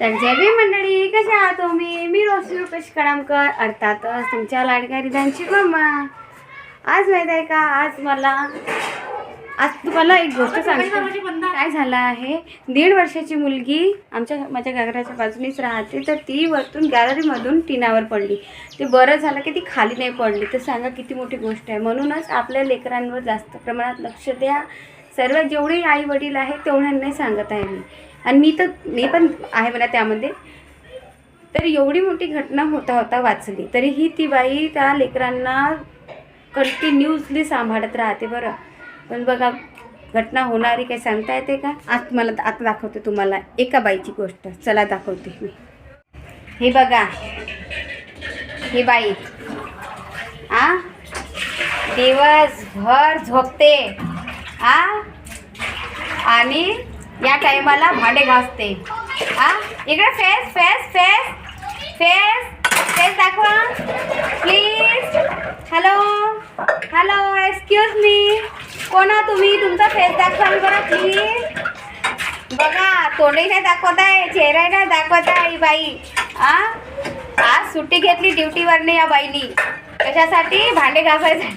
तर जय भीम मंडळी कशा आहात तुम्ही? मी रोशनी रुपेश कडामकर अर्थातच तुमच्या लाडक्या रिदांची मम्मा आज माहीत आहे का? आज मला आज तुम्हाला एक गोष्ट सांगते. काय झालं आहे? दीड वर्षाची मुलगी आमच्या माझ्या घराच्या बाजूनीच राहते तर ती वरतून गॅलरीमधून टिनावर पडली. ते बरं झालं की ती खाली नाही पडली. तर सांगा किती मोठी गोष्ट आहे. म्हणूनच आपल्या लेकरांवर जास्त प्रमाणात लक्ष द्या. सर्व जेवढे आई वडील आहेत तेवढ्यांनाही सांगत आहे मी. आणि मी तर मी पण आहे मला त्यामध्ये. तर एवढी मोठी घटना होता होता वाचली. तरीही ती बाई त्या लेकरांना कंटिन्युअसली सांभाळत राहते बरं. पण बघा घटना होणारी काही सांगता येते का? आज मला आता दाखवते तुम्हाला एका बाईची गोष्ट. चला दाखवते मी. हे बघा. ही बाई. आ? दिवसभर झोपते. आ? आणि या टायमाला भांडे घासते. हा? इकडे face face face face face दाखवा. Please hello hello excuse me कोणा तुम्ही? तुमचा फेस दाखवाल बरं प्लीज बघा तोंडही नाही दाखवत आहे चेहराही नाही दाखवत आहे ही बाई. आ? आज सुट्टी घेतली ड्युटीवरने या बाईनी. कशासाठी? भांडे घासायसाठी.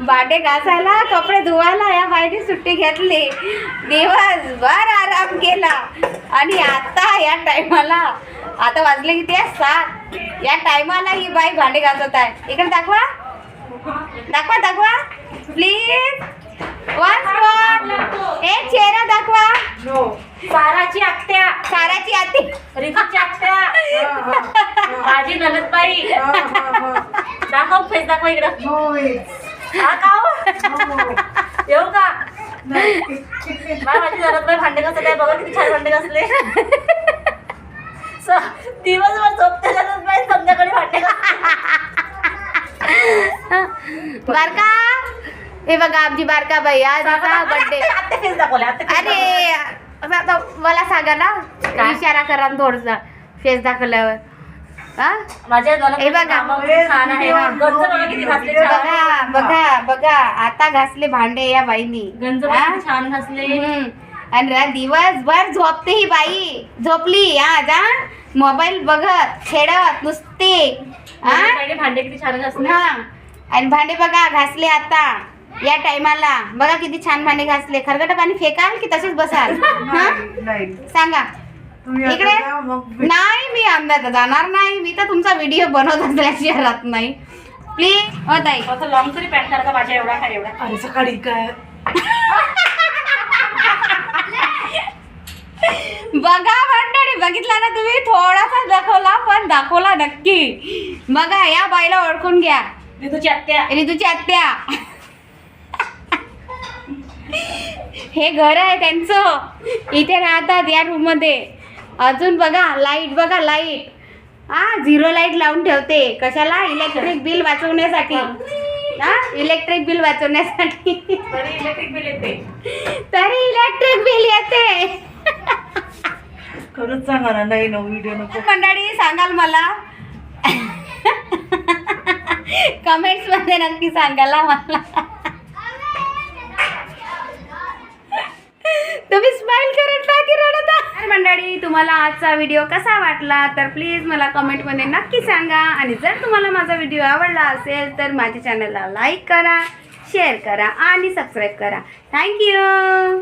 भांडे घासायला कपडे धुवायला या बाईने सुट्टी घेतली. दिवसभर आराम केला. आणि आता या टायमाला आता वाजले किती आहे? सात. या टायमाला ही बाई भांडे घासत आहे. इकडे दाखवा. दाखवा दाखवा. प्लीज वन स्पॉट ए चेहरा दाखवा. साराची आत्या. साराची आती रितूची आत्या. माझी ननदबाई. दाखव फेस दाखव इकडं. हा का हो? येऊ का बाय माझी ननदबाई भांडे घासत आहे बघा किती छान भांडे घासले स- दिवसभर झोपते ननदबाई संध्याकाळी भांडे बारका हे बघा आमची बारका बाई आज बर्थडे आत्या फेस दाखवले आत्या face अरे असं आता मला सांगा ना काय? इशारा करा थोडसा फेस दाखवल्यावर दाखवले. माझ्या हे बघा. बघा बघा बघा आता घासले भांडे या बाईनी. हा? छान घासले. हम्म. आणि रा- दिवसभर झोपते ही बाई. झोपली. हा जा. मोबाईल बघत खेळत नुसते. हा? भांडे किती छान घासले. हा. आणि भांडे बघा घासले आता. या टायमाला. बघा किती छान भांडे घासले. खरगट पाणी फेकाल की तसेच बसाल? हा? सांगा. इकडे? नाही मी आंब्यात जाणार नाही. मी तर तुमचा व्हिडिओ बनवत असल्याशिवाय राहत नाही. प्लीज हो ताई. लॉंग तरी पॅन्ट करायचा माझ्या एवढा काय एवढा? अरे सकाळी काय? बघा मंडळी बघितला ना तुम्ही? थोडासा दाखवला पण दाखवला नक्की. बघा या बाईला ओळखून घ्या. रितूची आत्या. रितूची आत्या. हे घर आहे त्यांचं. इथे राहतात या रूममध्ये. अजून बघा लाइट बघा लाइट हा झिरो लाइट लावून ठेवते. कशाला? इलेक्ट्रिक बिल वाचवण्यासाठी. हा इलेक्ट्रिक बिल वाचवण्यासाठी. तरी इलेक्ट्रिक बिल येते. तरी इलेक्ट्रिक बिल येते. खरंच सांगा ना नाही ना व्हिडिओ नको. मंडळी सांगाल मला? कमेंट्समध्ये नक्की सांगायला मला. तुम्ही स्माइल करत का की रडत आहे? तर मंडळी तुम्हाला आजचा व्हिडिओ कसा वाटला? तर प्लीज मला कमेंटमध्ये नक्की सांगा. आणि जर तुम्हाला माझा व्हिडिओ आवडला असेल तर माझ्या चॅनलला लाईक करा शेअर करा आणि सबस्क्राईब करा. थँक्यू